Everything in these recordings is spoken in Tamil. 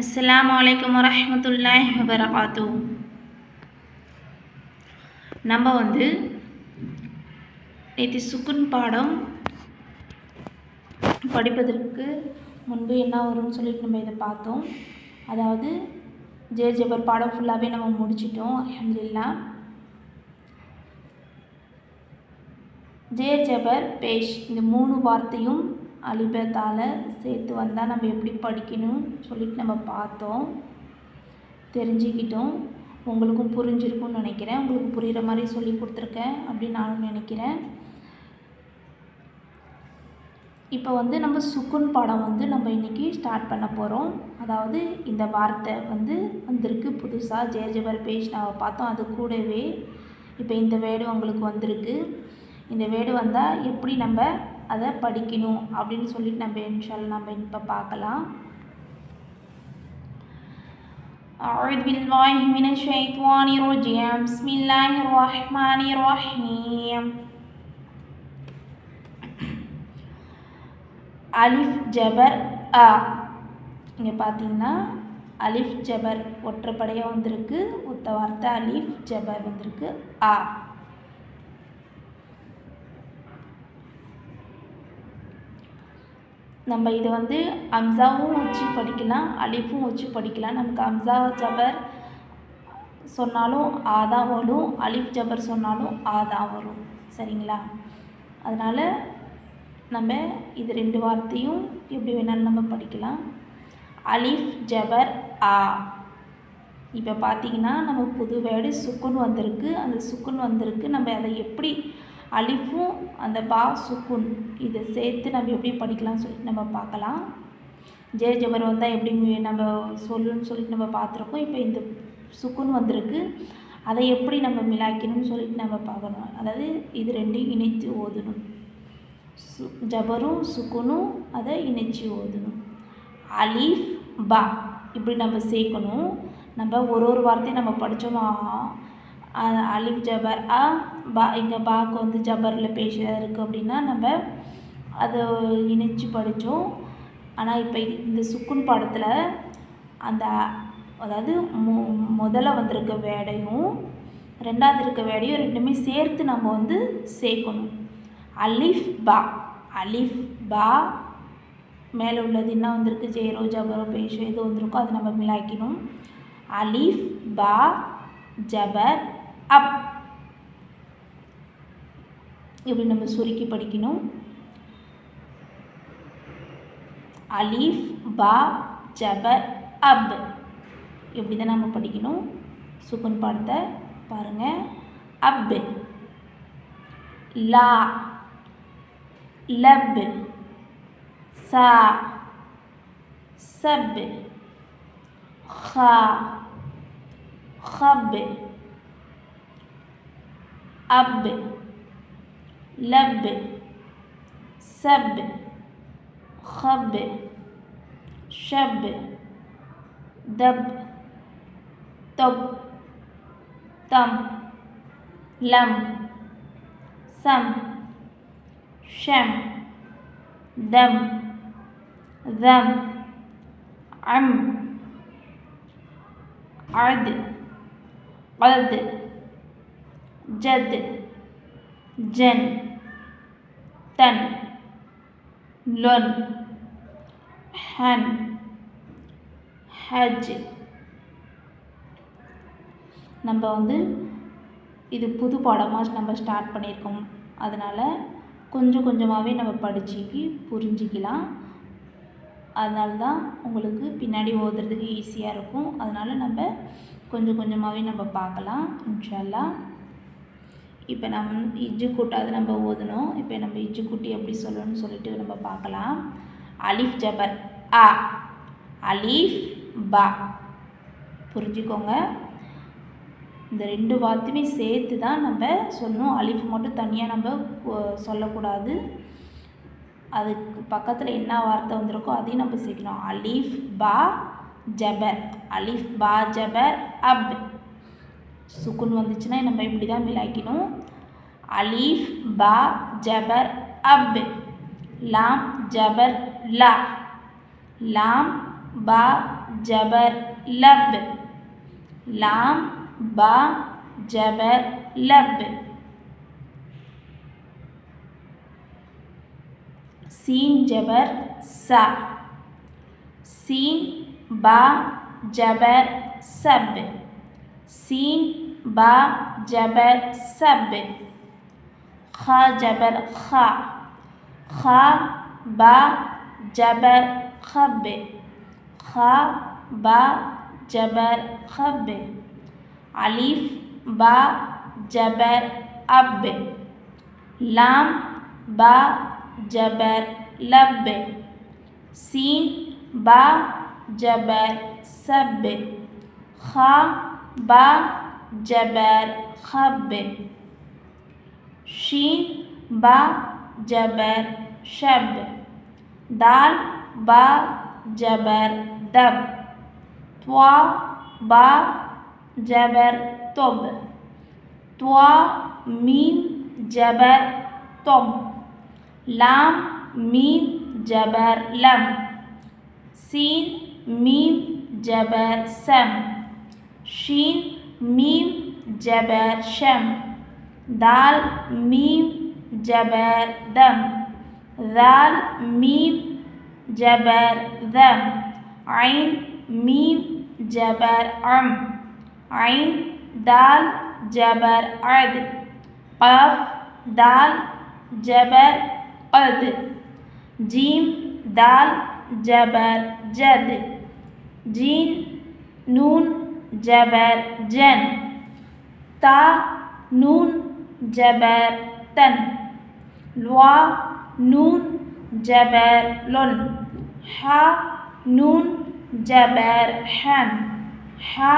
அஸ்ஸலாமு அலைக்கும் வரஹ்மத்துல்லாஹி பார்த்தோம் நம்ம வந்து நேற்று சுக்குன் பாடம் படிப்பதற்கு முன்பு என்ன வரும்னு சொல்லிட்டு நம்ம இதை பார்த்தோம். அதாவது ஜே ஜபர் பாடம் ஃபுல்லாகவே நம்ம முடிச்சிட்டோம். அஹமதுல்லா ஜே ஜபர் பேஷ் இந்த மூணு வார்த்தையும் அலிபத்தால் சேர்த்து வந்தால் நம்ம எப்படி படிக்கணும் சொல்லிட்டு நம்ம பார்த்தோம். தெரிஞ்சுக்கிட்டோம். உங்களுக்கும் புரிஞ்சிருக்கும்னு நினைக்கிறேன். உங்களுக்கு புரிகிற மாதிரி சொல்லி கொடுத்துருக்கேன் அப்படின்னு நானும் நினைக்கிறேன். இப்போ வந்து நம்ம சுக்குன் பாடம் வந்து நம்ம இன்றைக்கி ஸ்டார்ட் பண்ண போகிறோம் அதாவது இந்த வார்த்தை வந்து வந்திருக்கு புதுசாக ஜெயஜபர் பேஜ் நம்ம பார்த்தோம். அது கூடவே இப்போ இந்த வேர்டு உங்களுக்கு வந்திருக்கு. இந்த வேர்டு வந்தால் எப்படி நம்ம அதை படிக்கணும் அப்படின்னு சொல்லிட்டு நம்ம இன்ஷால் நம்ம இப்போ பார்க்கலாம் أعوذ بالله من الشيطان الرجيم بسم الله الرحمن الرحيم அலிஃப் ஜபர் அ இங்கே பார்த்தீங்கன்னா அலிஃப் ஜபர் ஒற்றைப்படையாக வந்திருக்கு ஒத்த வார்த்தை அலிஃப் ஜபர் வந்திருக்கு ஆ நம்ம இதை வந்து அம்சாவும் வச்சு படிக்கலாம் அலிஃபும் வச்சு படிக்கலாம். நமக்கு அம்சா ஜபர் சொன்னாலும் ஆ தான் வரும் அலிஃப் ஜபர் சொன்னாலும் ஆ தான் வரும். சரிங்களா? அதனால் நம்ம இது ரெண்டு வார்த்தையும் எப்படி வேணாலும் நம்ம படிக்கலாம். அலிஃப் ஜபர் ஆ. இப்போ பார்த்தீங்கன்னா நம்ம புது வேர்டு சுக்குன் வந்திருக்கு. அந்த சுக்குன் வந்திருக்கு. நம்ம அதை எப்படி அலிஃபும் அந்த பா சுக்குன். இதை சேர்த்து நம்ம எப்படி படிக்கலாம்னு சொல்லிட்டு நம்ம பார்க்கலாம். ஜே ஜபர் வந்தால் எப்படி நம்ம சொல்லுன்னு சொல்லிட்டு நம்ம பார்த்துருக்கோம். இப்போ இந்த சுக்குன் வந்திருக்கு. அதை எப்படி நம்ம மிலாக்கணும்னு சொல்லிட்டு நம்ம பார்க்கணும். அதாவது இது ரெண்டையும் இணைத்து ஓதணும். சு ஜபரும் சுக்குனும் அதை இணைச்சி ஓதணும். அலீஃப் பா இப்படி நம்ம சேர்க்கணும். நம்ம ஒரு ஒரு வார்த்தையும் நம்ம படித்தோமா அலிஃப் ஜபர் அ பா இங்கே பாக்கு வந்து ஜபரில் பேச இருக்குது அப்படின்னா நம்ம அதை இணைச்சி படித்தோம் ஆனால் இப்போ இந்த சுக்குன் பாடத்தில் அந்த அதாவது மு முதல்ல வந்திருக்க வேடையும் ரெண்டாவது இருக்க வேடையும் ரெண்டுமே சேர்த்து நம்ம வந்து சேர்க்கணும். அலிஃப் பா அலிஃப் பா மேலே உள்ளது என்ன வந்திருக்கு? ஜெயரோ ஜபரோ பேஷோ எது வந்திருக்கோ அதை நம்ம மிலாக்கணும் அலிஃப் பா ஜபர் அப். இப்படி நம்ம சுருக்கி படிக்கணும். அலீஃப் பா ஜபர் அப். இப்படி தான் நம்ம படிக்கணும். சுகுன் பாடத்தை பாருங்கள் அப். லா. லப். சா. சப். ஹா. ஹப். அப். لب سب خب شب دب طب تم لم سم شم دم ذم عم عد قد جد جن. தன் லொன் ஹன் ஹஜ் நம்ம வந்து இது புது பாடமாக நம்ம ஸ்டார்ட் பண்ணியிருக்கோம். அதனால் கொஞ்சம் கொஞ்சமாகவே நம்ம படிச்சுக்கி புரிஞ்சிக்கலாம். அதனால தான் உங்களுக்கு பின்னாடி ஓதுறதுக்கு ஈஸியாக இருக்கும். அதனால் நம்ம கொஞ்சம் கொஞ்சமாகவே நம்ம பார்க்கலாம். இன்ஷால்லாம் இப்போ நம்ம இஜ்ஜு கூட்டாது நம்ம ஓதணும். இப்போ நம்ம இஜ்ஜு கூட்டி எப்படி சொல்லணும்னு சொல்லிட்டு நம்ம பார்க்கலாம். அலிஃப் ஜபர். ஆ அலிஃப் பா. புரிஞ்சுக்கோங்க. இந்த ரெண்டு வார்த்தையுமே சேர்த்து தான் நம்ம சொல்லணும். அலிஃப் மட்டும் தனியாக நம்ம சொல்லக்கூடாது. அதுக்கு பக்கத்தில் என்ன வார்த்தை வந்திருக்கோ அதையும் நம்ம சேர்க்கணும். அலிஃப் பா ஜபர். அலிஃப் பா ஜபர் அப். சுக்குன் வந்துச்சுன்னா நம்ம இப்படி தான் மிலாக்கணும் அலீஃப் பா ஜபர் அப். லாம் ஜபர் லா. லாம் பா ஜபர் லப். லாம் பா ஜபர் லப். சீன் ஜபர் ச. சீன் பா ஜபர் சப். சீன் बा जबर सब ख जबर खा खा बा जबर खब खा बा जबर खब अलीफ बा जबर अब लाम बा जबर लब सीन बा जबर सब खा बा जबर खब। शीन बा जबर शब। दाल बा जबर दब। त्वा बा जबर तब। त्वा मीम जबर तब लाम मीम जबर लम। सीन मीम जबर सम। शीन मीम जबर शम, दाल मीम जबर दम दाल मीम जबर दम, आइन मीम जबर अम, आइन दाल जबर अद कफ दाल जबर अद, जीम दाल जबर जद, जीन नून जबर जन। ता नून जबर तन। लुआ नून जबर लुन। हा नून जबर हन। हा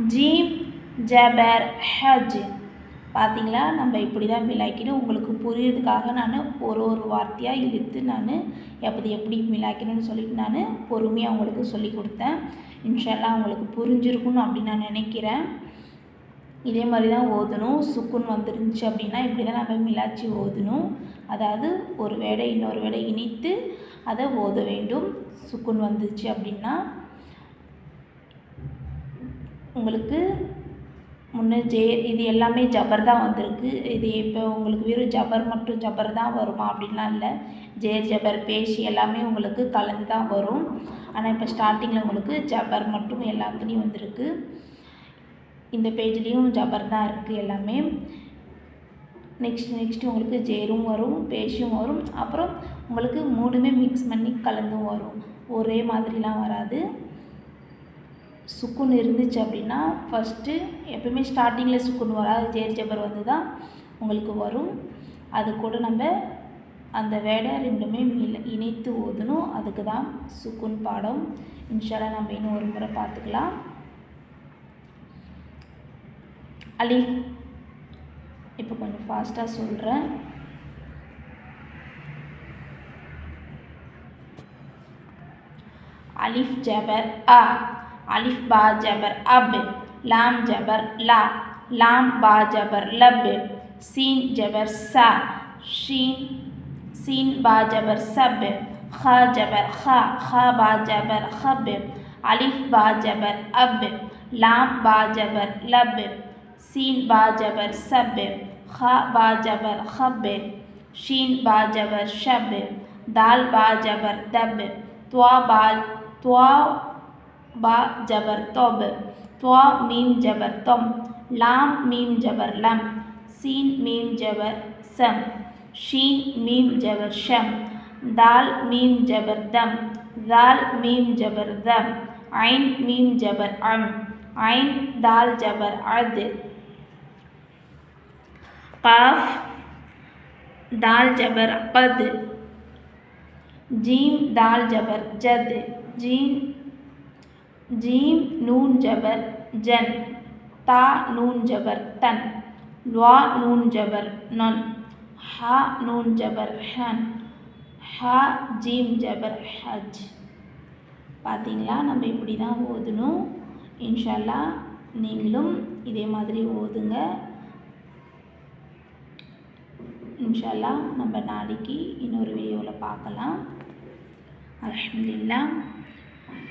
जीम जबर हज। பார்த்தீங்களா? நம்ம இப்படி தான் மிலாய்க்கணும். உங்களுக்கு புரியுறதுக்காக நான் ஒரு ஒரு வார்த்தையாக இழுத்து நான் எப்படி எப்படி மிலாய்க்கணும்னு சொல்லிட்டு நான் பொறுமையாக உங்களுக்கு சொல்லி கொடுத்தேன். இன்ஷால்லாம் உங்களுக்கு புரிஞ்சிருக்கணும் அப்படின்னு நான் நினைக்கிறேன். இதே மாதிரி தான் ஓதணும். சுக்குன் வந்துருந்துச்சு அப்படின்னா இப்படி தான் நம்ம மிலாச்சி ஓதணும். அதாவது ஒரு வேடை இன்னொரு வேடை இணைத்து அதை ஓத வேண்டும். சுக்குன் வந்துச்சு அப்படின்னா உங்களுக்கு முன்னே ஜே இது எல்லாமே ஜபர் தான் வந்திருக்கு. இது இப்போ உங்களுக்கு வெறும் ஜபர் மட்டும் ஜபர் தான் வருமா அப்படின்லாம் இல்லை. ஜேர் ஜபர் பேஷ் எல்லாமே உங்களுக்கு கலந்து தான் வரும். ஆனால் இப்போ ஸ்டார்டிங்கில் உங்களுக்கு ஜபர் மட்டும் எல்லாத்துலேயும் வந்திருக்கு. இந்த பேஜ்லேயும் ஜபர் தான் இருக்குது எல்லாமே. நெக்ஸ்ட் நெக்ஸ்ட்டு உங்களுக்கு ஜேரும் வரும் பேஷும் வரும். அப்புறம் உங்களுக்கு மூணுமே மிக்ஸ் பண்ணி கலந்தும் வரும். ஒரே மாதிரிலாம் வராது. சுக்குன் இருந்துச்சு அப்படின்னா ஃபஸ்ட்டு எப்பவுமே ஸ்டார்டிங்கில் சுக்குன் வராது ஜேர் ஜபர் வந்து தான் உங்களுக்கு வரும். அது கூட நம்ம அந்த வேடை ரெண்டுமே இணைத்து ஓதணும் அதுக்கு தான் சுக்குன் பாடம். இன்ஷாலா நம்ம இன்னும் ஒரு முறை பார்த்துக்கலாம். அலிஃப் இப்போ கொஞ்சம் ஃபாஸ்ட்டாக சொல்கிறேன் அலிஃப் ஜபர் அ अलिफ बा जबर अब लाम जबर ला लाम बा जबर लब सीन जबर सा शीन सीन बा जबर सब खा जबर खा खा बा जबर खब अलिफ बा जबर अब लाम बा जबर लब सीन बा जबर सब खा बा जबर खब शीन बा जबर शब दाल बा जबर दब त्वा बा त्वा பா ஜபர் தோப். துவா மீம் ஜபர் தொம். லாம் மீம் ஜபர் லம். சீன் மீம் ஜபர் சம். ஷீன் மீம் ஜபர் ஷம். தால் மீம் ஜபர் தம். தால் மீம் ஜபர் தம். ஐன் மீம் ஜபர் அம். ஐன் தால் ஜபர் அது. காஃப் தால் ஜபர் கது ஜீம் தால் ஜபர் ஜத். ஜீன் ஜீம் நூன் ஜபர் ஜன். தா நூன் ஜபர் தன். ல்வா நூன் ஜபர் நொன். ஹா நூன் ஜபர் ஹன். ஹ ஜீம் ஜபர் ஹஜ். பார்த்தீங்களா நம்ம இப்படி தான் ஓதணும். இன்ஷால்லா நீங்களும் இதே மாதிரி ஓதுங்க. இன்ஷால்லா நம்ம நாளைக்கு இன்னொரு வீடியோவில் பார்க்கலாம். அலமதுல்லா